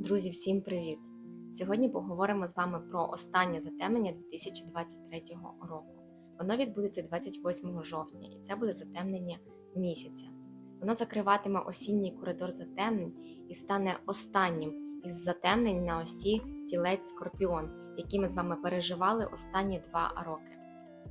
Друзі, всім привіт! Сьогодні поговоримо з вами про останнє затемнення 2023 року. Воно відбудеться 28 жовтня, і це буде затемнення місяця. Воно закриватиме осінній коридор затемнень і стане останнім із затемнень на осі тілець Скорпіон, які ми з вами переживали останні два роки.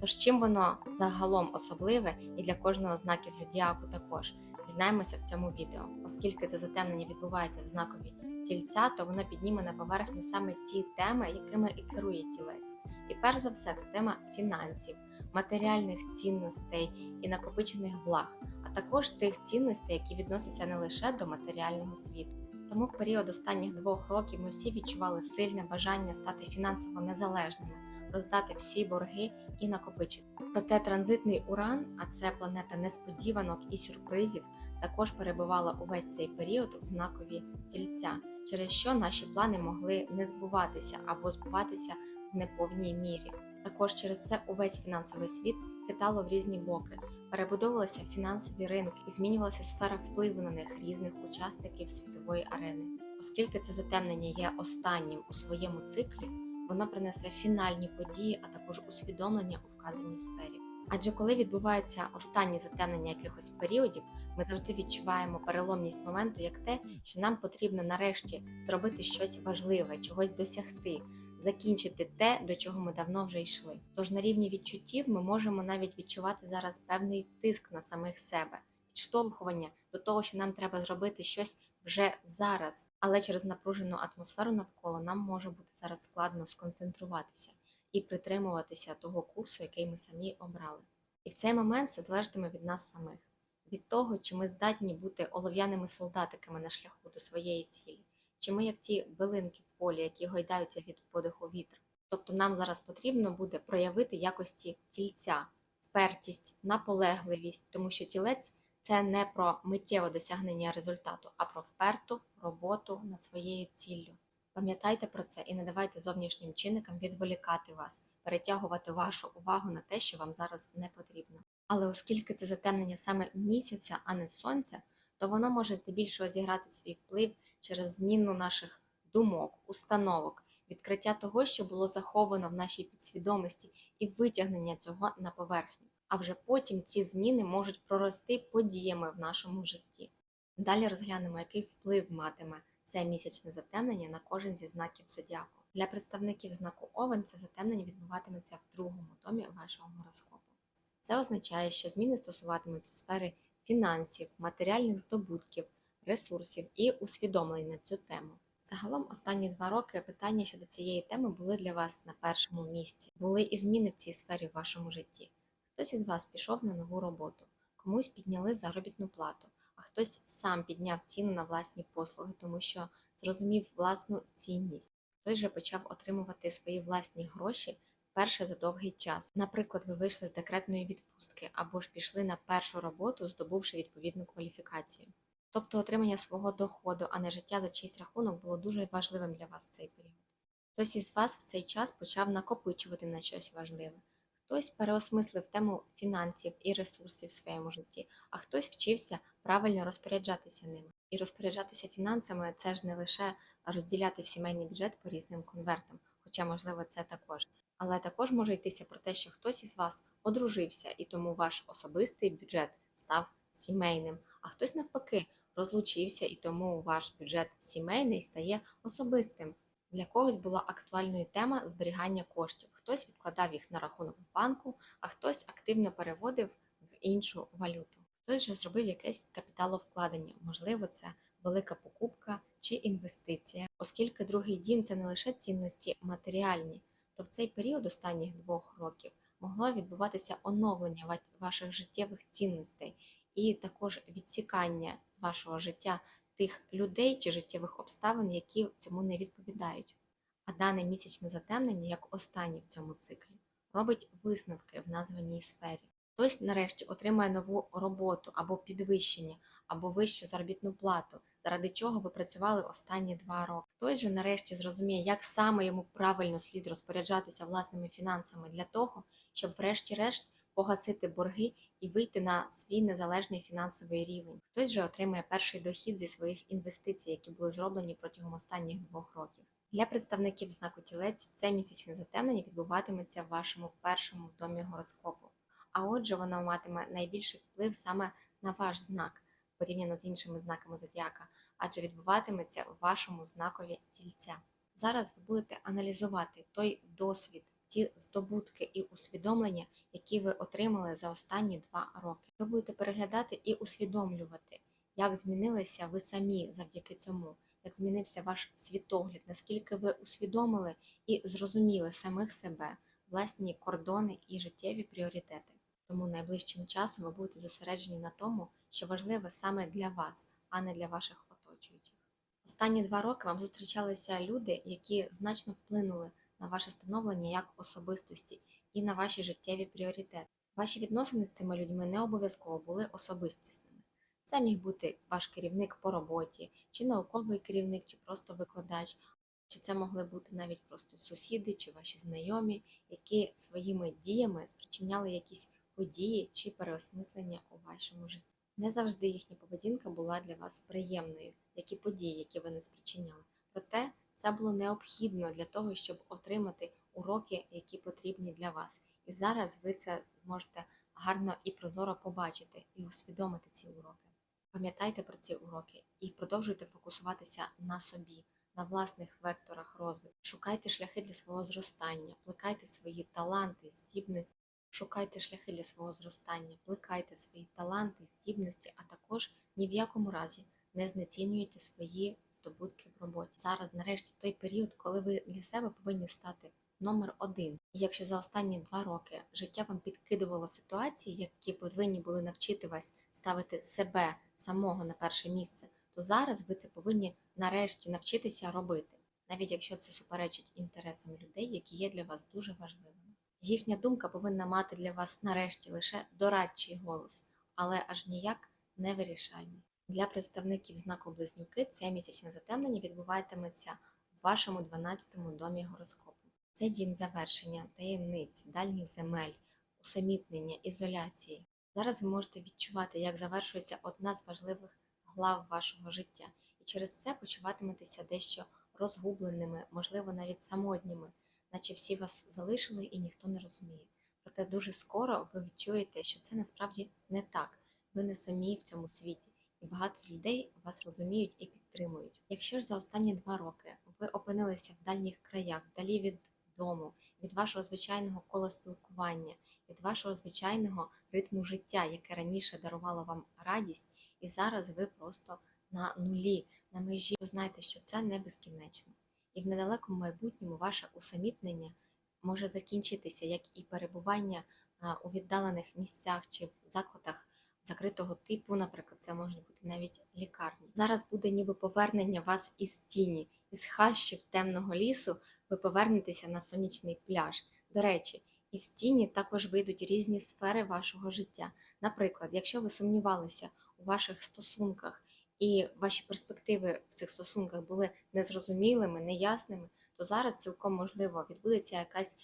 Тож чим воно загалом особливе і для кожного знаків зодіаку також дізнаємося в цьому відео, оскільки це затемнення відбувається в знакові тільця, то воно підніме на поверхню саме ті теми, якими і керує тілець. І перш за все, це тема фінансів, матеріальних цінностей і накопичених благ, а також тих цінностей, які відносяться не лише до матеріального світу. Тому в період останніх двох років ми всі відчували сильне бажання стати фінансово незалежними, роздати всі борги і накопичити. Проте транзитний уран, а це планета несподіванок і сюрпризів, також перебувала увесь цей період в знакові тільця, через що наші плани могли не збуватися або збуватися в неповній мірі. Також через це увесь фінансовий світ хитало в різні боки, перебудовувалися фінансові ринки і змінювалася сфера впливу на них різних учасників світової арени. Оскільки це затемнення є останнім у своєму циклі, воно принесе фінальні події, а також усвідомлення у вказаній сфері. Адже коли відбувається останнє затемнення якихось періодів, ми завжди відчуваємо переломність моменту як те, що нам потрібно нарешті зробити щось важливе, чогось досягти, закінчити те, до чого ми давно вже йшли. Тож на рівні відчуттів ми можемо навіть відчувати зараз певний тиск на самих себе, підштовхування до того, що нам треба зробити щось вже зараз, але через напружену атмосферу навколо нам може бути зараз складно сконцентруватися і притримуватися того курсу, який ми самі обрали. І в цей момент все залежатиме від нас самих, від того, чи ми здатні бути олов'яними солдатиками на шляху до своєї цілі, чи ми як ті билинки в полі, які гойдаються від подиху вітру. Тобто нам зараз потрібно буде проявити якості тільця, впертість, наполегливість, тому що тілець це не про миттєве досягнення результату, а про вперту роботу над своєю ціллю. Пам'ятайте про це і не давайте зовнішнім чинникам відволікати вас, перетягувати вашу увагу на те, що вам зараз не потрібно. Але оскільки це затемнення саме місяця, а не сонця, то воно може здебільшого зіграти свій вплив через зміну наших думок, установок, відкриття того, що було заховано в нашій підсвідомості, і витягнення цього на поверхню. А вже потім ці зміни можуть прорости подіями в нашому житті. Далі розглянемо, який вплив матиме це місячне затемнення на кожен зі знаків зодіаку. Для представників знаку Овен це затемнення відбуватиметься в другому домі вашого гороскопу. Це означає, що зміни стосуватимуться сфери фінансів, матеріальних здобутків, ресурсів і усвідомлень на цю тему. Загалом останні два роки питання щодо цієї теми були для вас на першому місці. Були і зміни в цій сфері в вашому житті. Хтось із вас пішов на нову роботу, комусь підняли заробітну плату, а хтось сам підняв ціну на власні послуги, тому що зрозумів власну цінність. Хтось же почав отримувати свої власні гроші вперше за довгий час. Наприклад, ви вийшли з декретної відпустки або ж пішли на першу роботу, здобувши відповідну кваліфікацію. Тобто отримання свого доходу, а не життя за чийсь рахунок було дуже важливим для вас в цей період. Хтось із вас в цей час почав накопичувати на щось важливе. Хтось переосмислив тему фінансів і ресурсів в своєму житті, а хтось вчився правильно розпоряджатися ними. І розпоряджатися фінансами це ж не лише розділяти в сімейний бюджет по різним конвертам, хоча, можливо, це також. Але також може йтися про те, що хтось із вас одружився, і тому ваш особистий бюджет став сімейним, а хтось навпаки розлучився, і тому ваш бюджет сімейний стає особистим. Для когось була актуальною тема зберігання коштів. Хтось відкладав їх на рахунок в банку, а хтось активно переводив в іншу валюту. Хтось же зробив якесь капіталовкладення, можливо, це велика покупка чи інвестиція, оскільки другий дім це не лише цінності матеріальні, то в цей період останніх двох років могло відбуватися оновлення ваших життєвих цінностей і також відсікання з вашого життя тих людей чи життєвих обставин, які цьому не відповідають. А дане місячне затемнення, як останнє в цьому циклі, робить висновки в названій сфері. Хтось нарешті отримає нову роботу або підвищення, або вищу заробітну плату, заради чого ви працювали останні два роки. Хтось же нарешті зрозуміє, як саме йому правильно слід розпоряджатися власними фінансами для того, щоб, врешті-решт, погасити борги і вийти на свій незалежний фінансовий рівень. Хтось же отримає перший дохід зі своїх інвестицій, які були зроблені протягом останніх двох років. Для представників знаку тілець це місячне затемнення відбуватиметься в вашому першому домі гороскопу. А отже, воно матиме найбільший вплив саме на ваш знак порівняно з іншими знаками зодіака, адже відбуватиметься в вашому знакові тільця. Зараз ви будете аналізувати той досвід, ті здобутки і усвідомлення, які ви отримали за останні два роки. Ви будете переглядати і усвідомлювати, як змінилися ви самі завдяки цьому, як змінився ваш світогляд, наскільки ви усвідомили і зрозуміли самих себе, власні кордони і життєві пріоритети. Тому найближчим часом ви будете зосереджені на тому, що важливе саме для вас, а не для ваших оточуючих. Останні два роки вам зустрічалися люди, які значно вплинули на ваше становлення як особистості і на ваші життєві пріоритети. Ваші відносини з цими людьми не обов'язково були особистісними. Це міг бути ваш керівник по роботі, чи науковий керівник, чи просто викладач, чи це могли бути навіть просто сусіди чи ваші знайомі, які своїми діями спричиняли якісь події чи переосмислення у вашому житті. Не завжди їхня поведінка була для вас приємною, як і події, які ви не спричиняли. Проте це було необхідно для того, щоб отримати уроки, які потрібні для вас. І зараз ви це можете гарно і прозоро побачити і усвідомити ці уроки. Пам'ятайте про ці уроки і продовжуйте фокусуватися на собі, на власних векторах розвитку. Шукайте шляхи для свого зростання, плекайте свої таланти, здібності. Шукайте шляхи для свого зростання, плекайте свої таланти, здібності, а також ні в якому разі не знецінюйте свої здобутки в роботі. Зараз, нарешті, той період, коли ви для себе повинні стати номер один. І якщо за останні два роки життя вам підкидувало ситуації, які повинні були навчити вас ставити себе самого на перше місце, то зараз ви це повинні нарешті навчитися робити, навіть якщо це суперечить інтересам людей, які є для вас дуже важливими. Їхня думка повинна мати для вас нарешті лише дорадчий голос, але аж ніяк не вирішальний. Для представників знаку близнюки це місячне затемнення відбуватиметься в вашому 12-му домі гороскопу. Це дім завершення, таємниць, дальніх земель, усамітнення, ізоляції. Зараз ви можете відчувати, як завершується одна з важливих глав вашого життя, і через це почуватиметеся дещо розгубленими, можливо, навіть самотніми наче всі вас залишили і ніхто не розуміє. Проте дуже скоро ви відчуєте, що це насправді не так. Ви не самі в цьому світі, і багато з людей вас розуміють і підтримують. Якщо ж за останні два роки ви опинилися в дальніх краях, вдалі від дому, від вашого звичайного кола спілкування, від вашого звичайного ритму життя, яке раніше дарувало вам радість, і зараз ви просто на нулі, на межі, ви знаєте, що це не безкінечно і в недалекому майбутньому ваше усамітнення може закінчитися, як і перебування у віддалених місцях чи в закладах закритого типу, наприклад, це можуть бути навіть лікарні. Зараз буде ніби повернення вас із тіні, із хащів темного лісу. Ви повернетеся на сонячний пляж. До речі, із тіні також вийдуть різні сфери вашого життя. Наприклад, якщо ви сумнівалися у ваших стосунках і ваші перспективи в цих стосунках були незрозумілими, неясними, то зараз цілком можливо відбудеться якась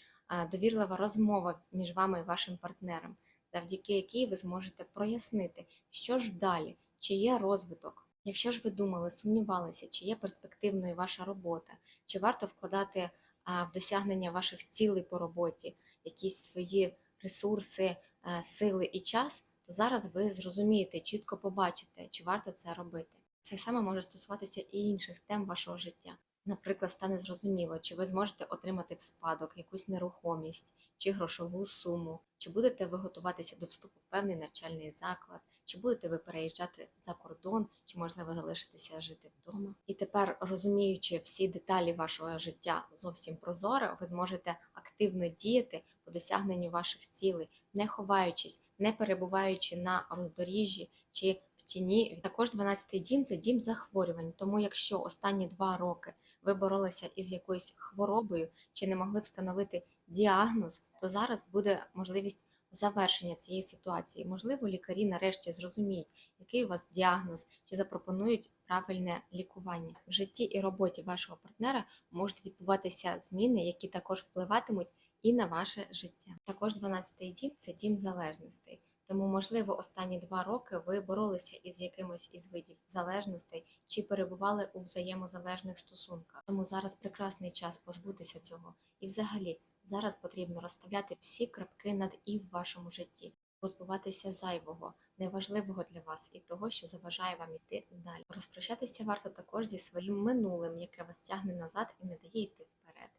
довірлива розмова між вами і вашим партнером, завдяки якій ви зможете прояснити, що ж далі, чи є розвиток. Якщо ж ви думали, сумнівалися, чи є перспективною ваша робота, чи варто вкладати в досягнення ваших цілей по роботі, якісь свої ресурси, сили і час то зараз ви зрозумієте, чітко побачите, чи варто це робити. Це саме може стосуватися і інших тем вашого життя. Наприклад, стане зрозуміло, чи ви зможете отримати в спадок якусь нерухомість чи грошову суму, чи будете ви готуватися до вступу в певний навчальний заклад, чи будете ви переїжджати за кордон, чи можливо залишитися жити вдома. І тепер, розуміючи всі деталі вашого життя зовсім прозоро, ви зможете активно діяти по досягненню ваших цілей, не ховаючись, не перебуваючи на роздоріжжі чи в тіні. Також 12-й дім це дім захворювань. Тому, якщо останні два роки ви боролися із якоюсь хворобою чи не могли встановити діагноз, то зараз буде можливість завершення цієї ситуації. Можливо, лікарі нарешті зрозуміють, який у вас діагноз, чи запропонують правильне лікування. В житті і роботі вашого партнера можуть відбуватися зміни, які також впливатимуть і на ваше життя. Також 12-й дім це дім залежностей. Тому, можливо, останні два роки ви боролися із якимось із видів залежностей чи перебували у взаємозалежних стосунках. Тому зараз прекрасний час позбутися цього. І взагалі зараз потрібно розставляти всі крапки над і в вашому житті, позбуватися зайвого, неважливого для вас і того, що заважає вам іти далі. Розпрощатися варто також зі своїм минулим, яке вас тягне назад і не дає йти вперед.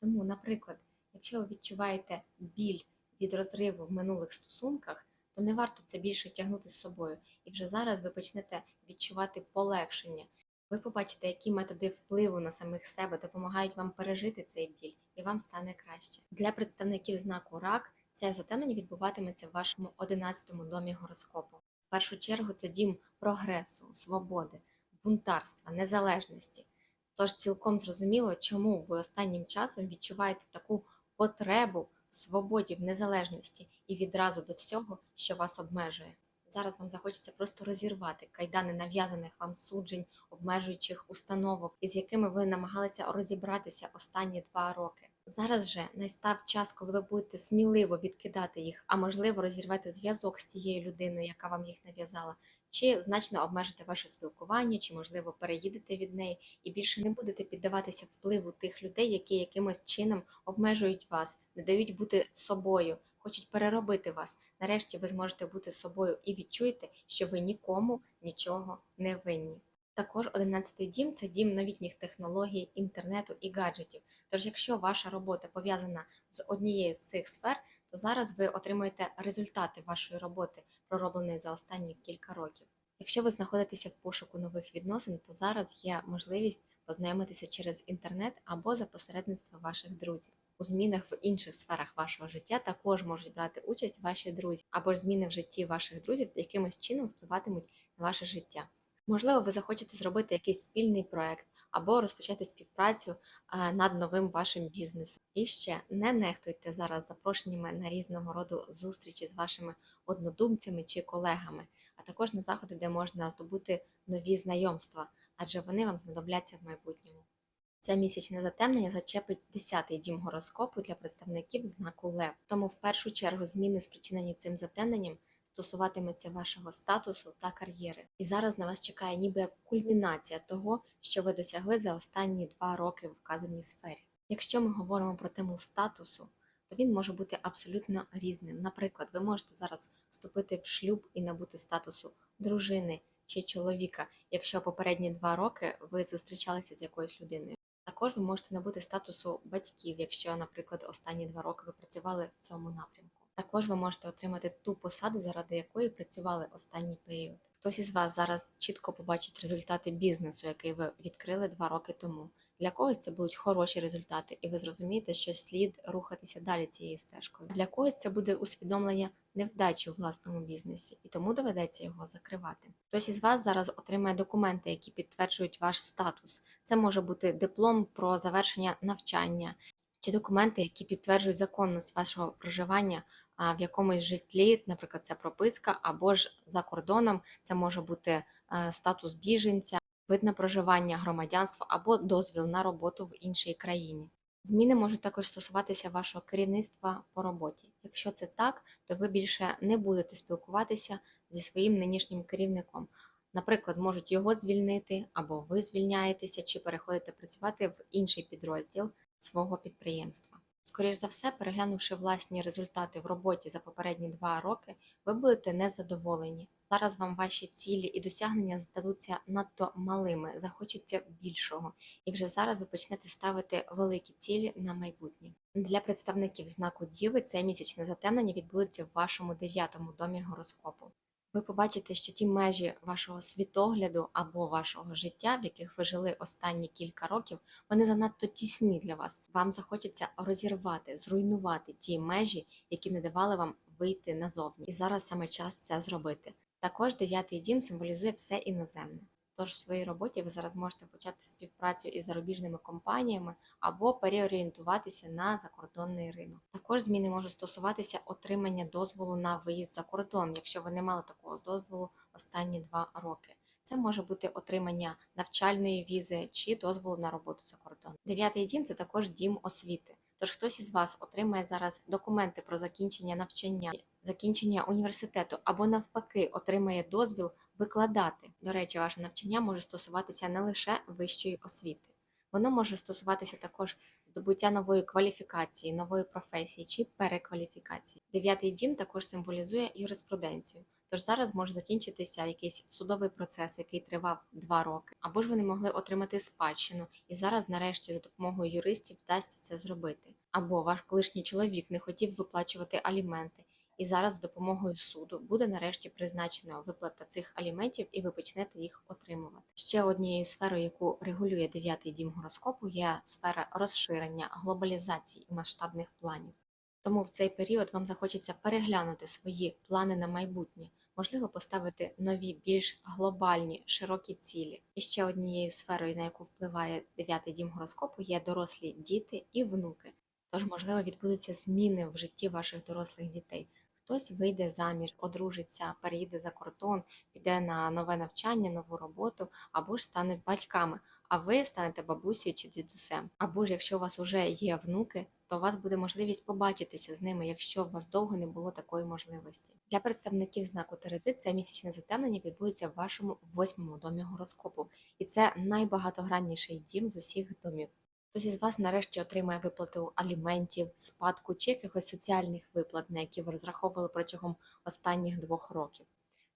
Тому, наприклад, якщо ви відчуваєте біль від розриву в минулих стосунках, то не варто це більше тягнути з собою. І вже зараз ви почнете відчувати полегшення. Ви побачите, які методи впливу на самих себе допомагають вам пережити цей біль, і вам стане краще. Для представників знаку рак це затемнення відбуватиметься в вашому 11-му домі гороскопу. В першу чергу це дім прогресу, свободи, бунтарства, незалежності. Тож цілком зрозуміло, чому ви останнім часом відчуваєте таку потребу в свободі, в незалежності і відразу до всього, що вас обмежує. Зараз вам захочеться просто розірвати кайдани нав'язаних вам суджень, обмежуючих установок, із якими ви намагалися розібратися останні два роки. Зараз же настав час, коли ви будете сміливо відкидати їх, а можливо розірвати зв'язок з цією людиною, яка вам їх нав'язала, чи значно обмежити ваше спілкування, чи можливо переїдете від неї і більше не будете піддаватися впливу тих людей, які якимось чином обмежують вас, не дають бути собою, хочуть переробити вас. Нарешті ви зможете бути собою і відчуєте, що ви нікому нічого не винні. Також 11-й дім це дім новітніх технологій, інтернету і гаджетів. Тож, якщо ваша робота пов'язана з однією з цих сфер, то зараз ви отримуєте результати вашої роботи, проробленої за останні кілька років. Якщо ви знаходитеся в пошуку нових відносин, то зараз є можливість познайомитися через інтернет або за посередництва ваших друзів. У змінах в інших сферах вашого життя також можуть брати участь ваші друзі, або ж зміни в житті ваших друзів якимось чином впливатимуть на ваше життя. Можливо, ви захочете зробити якийсь спільний проект або розпочати співпрацю е, над новим вашим бізнесом. І ще не нехтуйте зараз запрошеннями на різного роду зустрічі з вашими однодумцями чи колегами, а також на заходи, де можна здобути нові знайомства, адже вони вам знадобляться в майбутньому. Це місячне затемнення зачепить 10-й дім гороскопу для представників знаку Лев. Тому в першу чергу зміни, спричинені цим затемненням, стосуватиметься вашого статусу та кар'єри. І зараз на вас чекає ніби як кульмінація того, що ви досягли за останні два роки в вказаній сфері. Якщо ми говоримо про тему статусу, то він може бути абсолютно різним. Наприклад, ви можете зараз вступити в шлюб і набути статусу дружини чи чоловіка, якщо попередні два роки ви зустрічалися з якоюсь людиною. Також ви можете набути статусу батьків, якщо, наприклад, останні два роки ви працювали в цьому напрямку. Також ви можете отримати ту посаду, заради якої працювали останній період. Хтось із вас зараз чітко побачить результати бізнесу, який ви відкрили два роки тому. Для когось це будуть хороші результати, і ви зрозумієте, що слід рухатися далі цією стежкою. Для когось це буде усвідомлення невдачі у власному бізнесі, і тому доведеться його закривати. Хтось із вас зараз отримає документи, які підтверджують ваш статус. Це може бути диплом про завершення навчання чи документи, які підтверджують законність вашого проживання в якомусь житлі, наприклад, це прописка, або ж за кордоном це може бути е, статус біженця, вид на проживання, громадянство або дозвіл на роботу в іншій країні. Зміни можуть також стосуватися вашого керівництва по роботі. Якщо це так, то ви більше не будете спілкуватися зі своїм нинішнім керівником. Наприклад, можуть його звільнити, або ви звільняєтеся, чи переходите працювати в інший підрозділ свого підприємства. Скоріш за все, переглянувши власні результати в роботі за попередні два роки, ви будете незадоволені. Зараз вам ваші цілі і досягнення здадуться надто малими, захочеться більшого, і вже зараз ви почнете ставити великі цілі на майбутнє. Для представників знаку Діви це місячне затемнення відбудеться в вашому дев'ятому домі гороскопу. Ви побачите, що ті межі вашого світогляду або вашого життя, в яких ви жили останні кілька років, вони занадто тісні для вас. Вам захочеться розірвати, зруйнувати ті межі, які не давали вам вийти назовні. І зараз саме час це зробити. Також дев'ятий дім символізує все іноземне. Тож в своїй роботі ви зараз можете почати співпрацю із зарубіжними компаніями або переорієнтуватися на закордонний ринок. Також зміни можуть стосуватися отримання дозволу на виїзд за кордон, якщо ви не мали такого дозволу останні два роки. Це може бути отримання навчальної візи чи дозволу на роботу за кордон. Дев'ятий дім це також дім освіти. Тож хтось із вас отримає зараз документи про закінчення навчання, закінчення університету або навпаки отримає дозвіл викладати. До речі, ваше навчання може стосуватися не лише вищої освіти, воно може стосуватися також здобуття нової кваліфікації, нової професії чи перекваліфікації. Дев'ятий дім також символізує юриспруденцію. Тож зараз може закінчитися якийсь судовий процес, який тривав два роки, або ж вони могли отримати спадщину, і зараз, нарешті, за допомогою юристів вдасться це зробити. Або ваш колишній чоловік не хотів виплачувати аліменти, і зараз з допомогою суду буде нарешті призначена виплата цих аліментів, і ви почнете їх отримувати. Ще однією сферою, яку регулює дев'ятий дім гороскопу, є сфера розширення, глобалізації і масштабних планів. Тому в цей період вам захочеться переглянути свої плани на майбутнє, можливо, поставити нові, більш глобальні, широкі цілі. І ще однією сферою, на яку впливає дев'ятий дім гороскопу, є дорослі діти і внуки. Тож, можливо, відбудуться зміни в житті ваших дорослих дітей. Хтось вийде заміж, одружиться, переїде за кордон, піде на нове навчання, нову роботу, або ж стане батьками, а ви станете бабусею чи дідусем. Або ж якщо у вас вже є внуки, то у вас буде можливість побачитися з ними, якщо у вас довго не було такої можливості. Для представників знаку Терези це місячне затемнення відбудеться в вашому восьмому домі гороскопу, і це найбагатогранніший дім з усіх домів. Хтось із вас нарешті отримає виплату аліментів, спадку чи якихось соціальних виплат, на які ви розраховували протягом останніх двох років.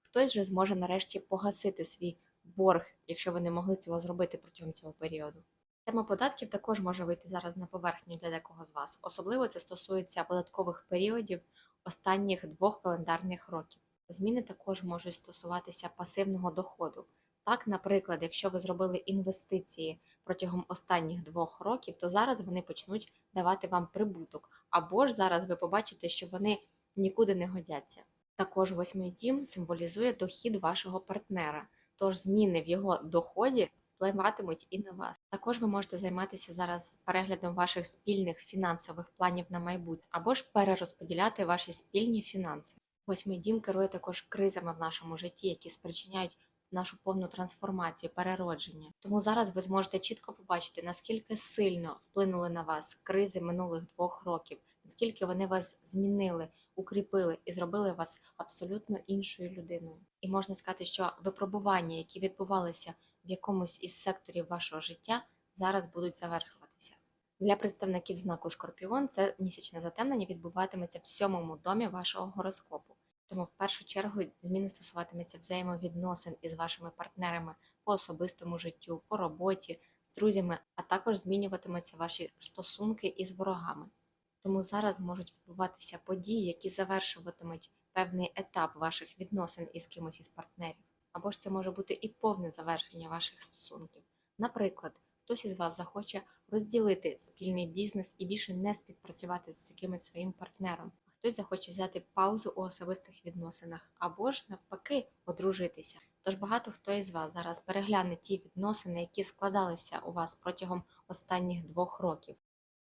Хтось же зможе нарешті погасити свій борг, якщо ви не могли цього зробити протягом цього періоду. Тема податків також може вийти зараз на поверхню для декого з вас. Особливо це стосується податкових періодів останніх двох календарних років. Зміни також можуть стосуватися пасивного доходу. Так, наприклад, якщо ви зробили інвестиції протягом останніх двох років, то зараз вони почнуть давати вам прибуток, або ж зараз ви побачите, що вони нікуди не годяться. Також восьмий дім символізує дохід вашого партнера, тож зміни в його доході впливатимуть і на вас. Також ви можете займатися зараз переглядом ваших спільних фінансових планів на майбутнє, або ж перерозподіляти ваші спільні фінанси. Восьмий дім керує також кризами в нашому житті, які спричиняють нашу повну трансформацію, переродження. Тому зараз ви зможете чітко побачити, наскільки сильно вплинули на вас кризи минулих двох років, наскільки вони вас змінили, укріпили і зробили вас абсолютно іншою людиною. І можна сказати, що випробування, які відбувалися в якомусь із секторів вашого життя, зараз будуть завершуватися. Для представників знаку Скорпіон це місячне затемнення відбуватиметься в сьомому домі вашого гороскопу. Тому в першу чергу зміни стосуватиметься взаємовідносин із вашими партнерами по особистому життю, по роботі, з друзями, а також змінюватимуться ваші стосунки із ворогами. Тому зараз можуть відбуватися події, які завершуватимуть певний етап ваших відносин із кимось із партнерів. Або ж це може бути і повне завершення ваших стосунків. Наприклад, хтось із вас захоче розділити спільний бізнес і більше не співпрацювати з якимось своїм партнером. Хтось захоче взяти паузу у особистих відносинах, або ж навпаки одружитися. Тож багато хто із вас зараз перегляне ті відносини, які складалися у вас протягом останніх двох років.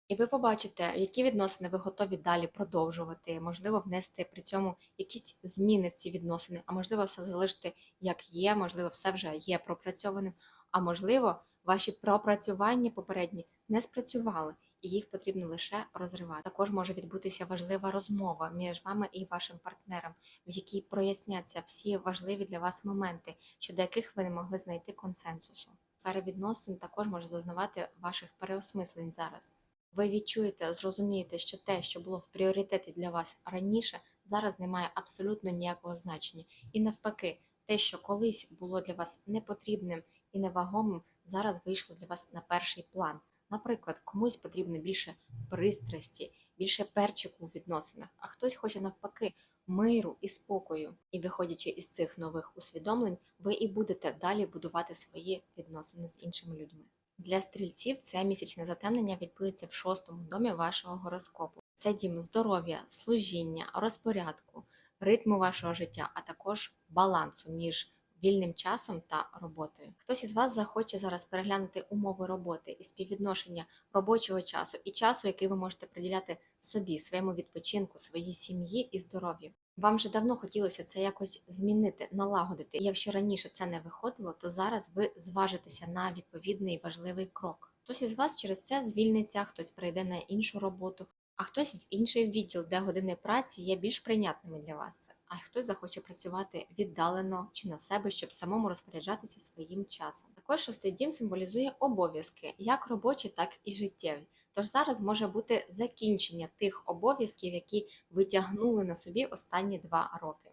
І ви побачите, які відносини ви готові далі продовжувати, можливо, внести при цьому якісь зміни в ці відносини, а можливо, все залишити як є, можливо, все вже є пропрацьованим, а можливо, ваші пропрацювання попередні не спрацювали, і їх потрібно лише розривати. Також може відбутися важлива розмова між вами і вашим партнером, в якій проясняться всі важливі для вас моменти, щодо яких ви не могли знайти консенсусу. Сфера відносин також може зазнавати ваших переосмислень зараз. Ви відчуєте, зрозумієте, що те, що було в пріоритеті для вас раніше, зараз не має абсолютно ніякого значення. І навпаки, те, що колись було для вас непотрібним і невагомим, зараз вийшло для вас на перший план. Наприклад, комусь потрібно більше пристрасті, більше перчику в відносинах, а хтось хоче навпаки миру і спокою. І виходячи із цих нових усвідомлень, ви і будете далі будувати свої відносини з іншими людьми. Для стрільців це місячне затемнення відбудеться в шостому домі вашого гороскопу. Це дім здоров'я, служіння, розпорядку, ритму вашого життя, а також балансу між вільним часом та роботою. Хтось із вас захоче зараз переглянути умови роботи і співвідношення робочого часу і часу, який ви можете приділяти собі, своєму відпочинку, своїй сім'ї і здоров'ю. Вам вже давно хотілося це якось змінити, налагодити. І якщо раніше це не виходило, то зараз ви зважитеся на відповідний важливий крок. Хтось із вас через це звільниться, хтось перейде на іншу роботу, а хтось в інший відділ, де години праці є більш прийнятними для вас. А хтось захоче працювати віддалено чи на себе, щоб самому розпоряджатися своїм часом. Також шостий дім символізує обов'язки, як робочі, так і життєві. Тож зараз може бути закінчення тих обов'язків, які ви тягнули на собі останні два роки.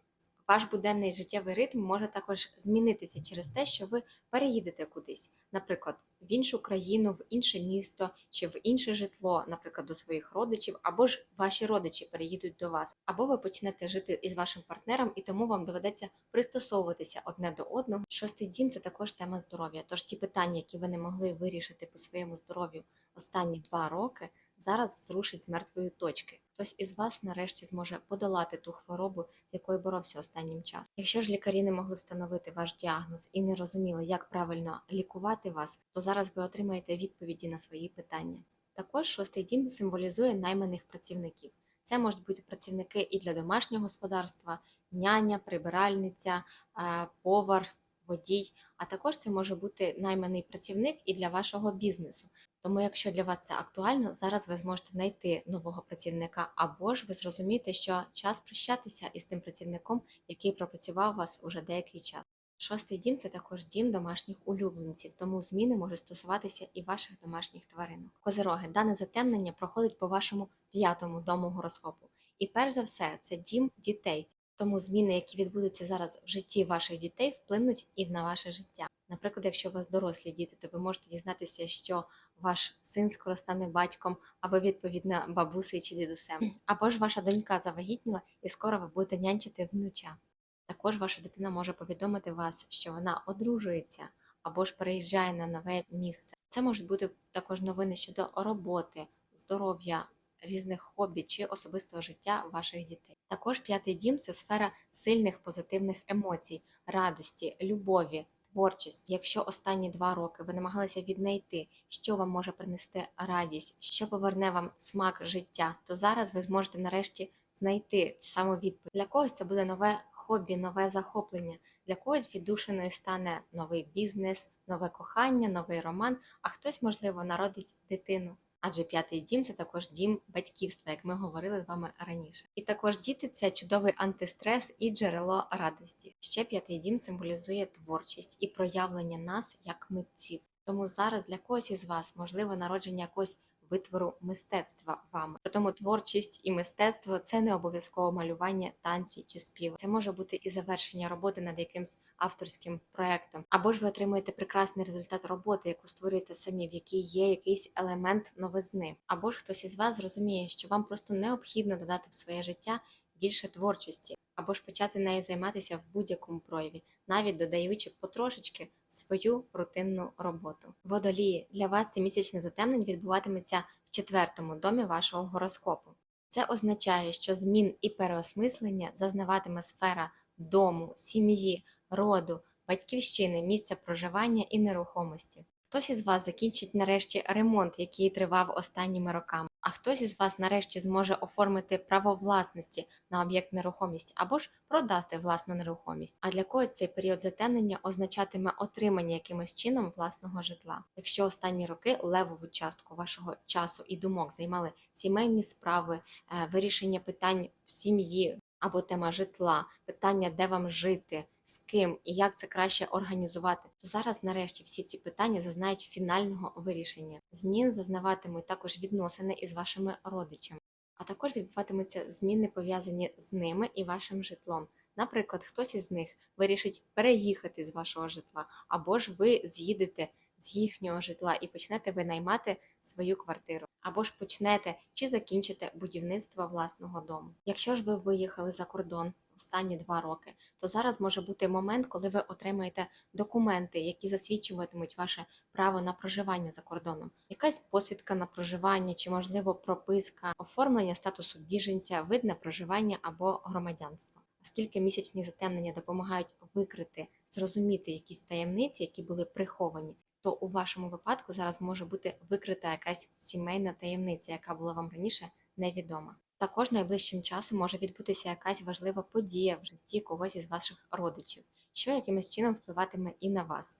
Ваш буденний життєвий ритм може також змінитися через те, що ви переїдете кудись, наприклад, в іншу країну, в інше місто чи в інше житло, наприклад, до своїх родичів, або ж ваші родичі переїдуть до вас, або ви почнете жити із вашим партнером, і тому вам доведеться пристосовуватися одне до одного. Шостий дім це також тема здоров'я. Тож ті питання, які ви не могли вирішити по своєму здоров'ю останні два роки, зараз зрушить з мертвої точки. Хтось із вас нарешті зможе подолати ту хворобу, з якою боровся останнім часом. Якщо ж лікарі не могли встановити ваш діагноз і не розуміли, як правильно лікувати вас, то зараз ви отримаєте відповіді на свої питання. Також шостий дім символізує найманих працівників. Це можуть бути працівники і для домашнього господарства, няня, прибиральниця, е, повар, водій. А також це може бути найманий працівник і для вашого бізнесу. Тому, якщо для вас це актуально, зараз ви зможете знайти нового працівника, або ж ви зрозумієте, що час прощатися із тим працівником, який пропрацював у вас уже деякий час. Шостий дім це також дім домашніх улюбленців, тому зміни можуть стосуватися і ваших домашніх тваринок. Козироги, дане затемнення проходить по вашому п'ятому дому гороскопу. І перш за все, це дім дітей. Тому зміни, які відбудуться зараз в житті ваших дітей, вплинуть і на ваше життя. Наприклад, якщо у вас дорослі діти, то ви можете дізнатися, що ваш син скоро стане батьком, або відповідно бабусею чи дідусем, або ж ваша донька завагітніла і скоро ви будете нянчити внуча. Також ваша дитина може повідомити вас, що вона одружується або ж переїжджає на нове місце. Це можуть бути також новини щодо роботи, здоров'я, різних хобі чи особистого життя ваших дітей. Також п'ятий дім це сфера сильних позитивних емоцій, радості, любові, творчості. Якщо останні два роки ви намагалися віднайти, що вам може принести радість, що поверне вам смак життя, то зараз ви зможете нарешті знайти цю саму відповідь. Для когось це буде нове хобі, нове захоплення. Для когось віддушиною стане новий бізнес, нове кохання, новий роман, а хтось, можливо, народить дитину. Адже п'ятий дім це також дім батьківства, як ми говорили з вами раніше. І також діти це чудовий антистрес і джерело радості. Ще п'ятий дім символізує творчість і проявлення нас як митців. Тому зараз для когось із вас можливо народження якогось витвору мистецтва вами. Тому творчість і мистецтво це не обов'язково малювання, танці чи спів. Це може бути і завершення роботи над якимсь авторським проектом, або ж ви отримуєте прекрасний результат роботи, яку створюєте самі, в якій є якийсь елемент новизни, або ж хтось із вас зрозуміє, що вам просто необхідно додати в своє життя більше творчості, або ж почати нею займатися в будь-якому прояві, навіть додаючи потрошечки свою рутинну роботу. Водолії для вас це місячне затемнення відбуватиметься в четвертому домі вашого гороскопу. Це означає, що змін і переосмислення зазнаватиме сфера дому, сім'ї, роду, батьківщини, місця проживання і нерухомості. Хтось із вас закінчить нарешті ремонт, який тривав останніми роками, а хтось із вас нарешті зможе оформити право власності на об'єкт нерухомість або ж продати власну нерухомість. А для когось цей період затемнення означатиме отримання якимось чином власного житла. Якщо останні роки левову частку вашого часу і думок займали сімейні справи, е, вирішення питань в сім'ї або тема житла, питання, де вам жити, з ким і як це краще організувати, то зараз, нарешті, всі ці питання зазнають фінального вирішення. Змін зазнаватимуть також відносини із вашими родичами, а також відбуватимуться зміни пов'язані з ними і вашим житлом. Наприклад, хтось із них вирішить переїхати з вашого житла, або ж ви з'їдете з їхнього житла і почнете винаймати свою квартиру, або ж почнете чи закінчите будівництво власного дому. Якщо ж ви виїхали за кордон останні два роки, то зараз може бути момент, коли ви отримаєте документи, які засвідчуватимуть ваше право на проживання за кордоном, якась посвідка на проживання, чи можливо прописка, оформлення статусу біженця, вид на проживання або громадянство. Оскільки місячні затемнення допомагають викрити, зрозуміти якісь таємниці, які були приховані, то у вашому випадку зараз може бути викрита якась сімейна таємниця, яка була вам раніше невідома. Також найближчим часом може відбутися якась важлива подія в житті когось із ваших родичів, що якимось чином впливатиме і на вас,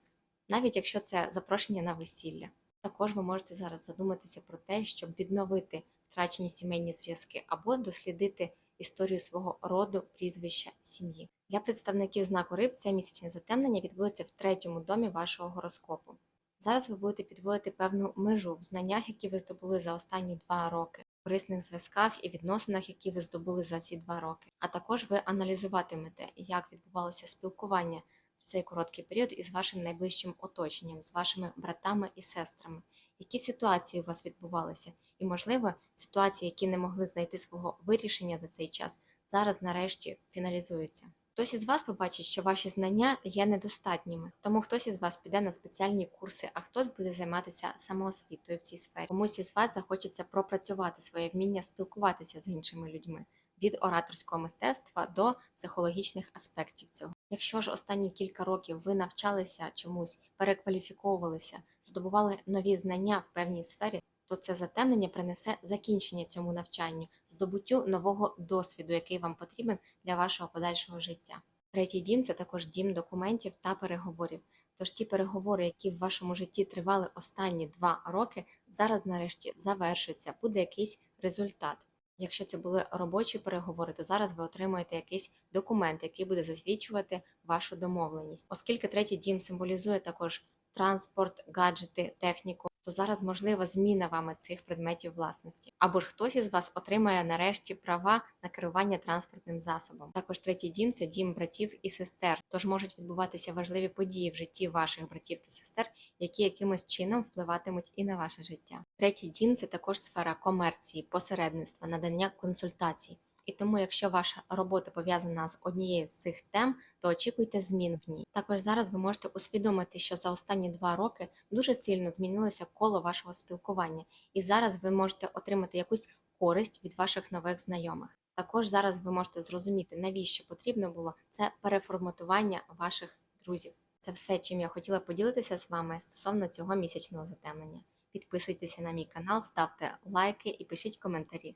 навіть якщо це запрошення на весілля. Також ви можете зараз задуматися про те, щоб відновити втрачені сімейні зв'язки або дослідити історію свого роду, прізвища, сім'ї. Для представників знаку риб це місячне затемнення відбудеться в третьому домі вашого гороскопу. Зараз ви будете підводити певну межу в знаннях, які ви здобули за останні два роки, в корисних зв'язках і відносинах, які ви здобули за ці два роки. А також ви аналізуватимете, як відбувалося спілкування в цей короткий період із вашим найближчим оточенням, з вашими братами і сестрами, які ситуації у вас відбувалися, і, можливо, ситуації, які не могли знайти свого вирішення за цей час, зараз нарешті фіналізуються. Хтось із вас побачить, що ваші знання є недостатніми, тому хтось із вас піде на спеціальні курси, а хтось буде займатися самоосвітою в цій сфері. Комусь із вас захочеться пропрацювати своє вміння спілкуватися з іншими людьми від ораторського мистецтва до психологічних аспектів цього. Якщо ж останні кілька років ви навчалися чомусь, перекваліфіковувалися, здобували нові знання в певній сфері, то це затемнення принесе закінчення цьому навчанню, здобуттю нового досвіду, який вам потрібен для вашого подальшого життя. Третій дім це також дім документів та переговорів. Тож ті переговори, які в вашому житті тривали останні два роки, зараз нарешті завершуються, буде якийсь результат. Якщо це були робочі переговори, то зараз ви отримуєте якийсь документ, який буде засвідчувати вашу домовленість. Оскільки третій дім символізує також транспорт, гаджети, техніку, то зараз можлива зміна вами цих предметів власності. Або ж хтось із вас отримає нарешті права на керування транспортним засобом. Також третій дім це дім братів і сестер. Тож можуть відбуватися важливі події в житті ваших братів та сестер, які якимось чином впливатимуть і на ваше життя. Третій дім це також сфера комерції, посередництва, надання консультацій. І тому, якщо ваша робота пов'язана з однією з цих тем, то очікуйте змін в ній. Також зараз ви можете усвідомити, що за останні два роки дуже сильно змінилося коло вашого спілкування, і зараз ви можете отримати якусь користь від ваших нових знайомих. Також зараз ви можете зрозуміти, навіщо потрібно було це переформатування ваших друзів. Це все, чим я хотіла поділитися з вами стосовно цього місячного затемнення. Підписуйтеся на мій канал, ставте лайки і пишіть коментарі.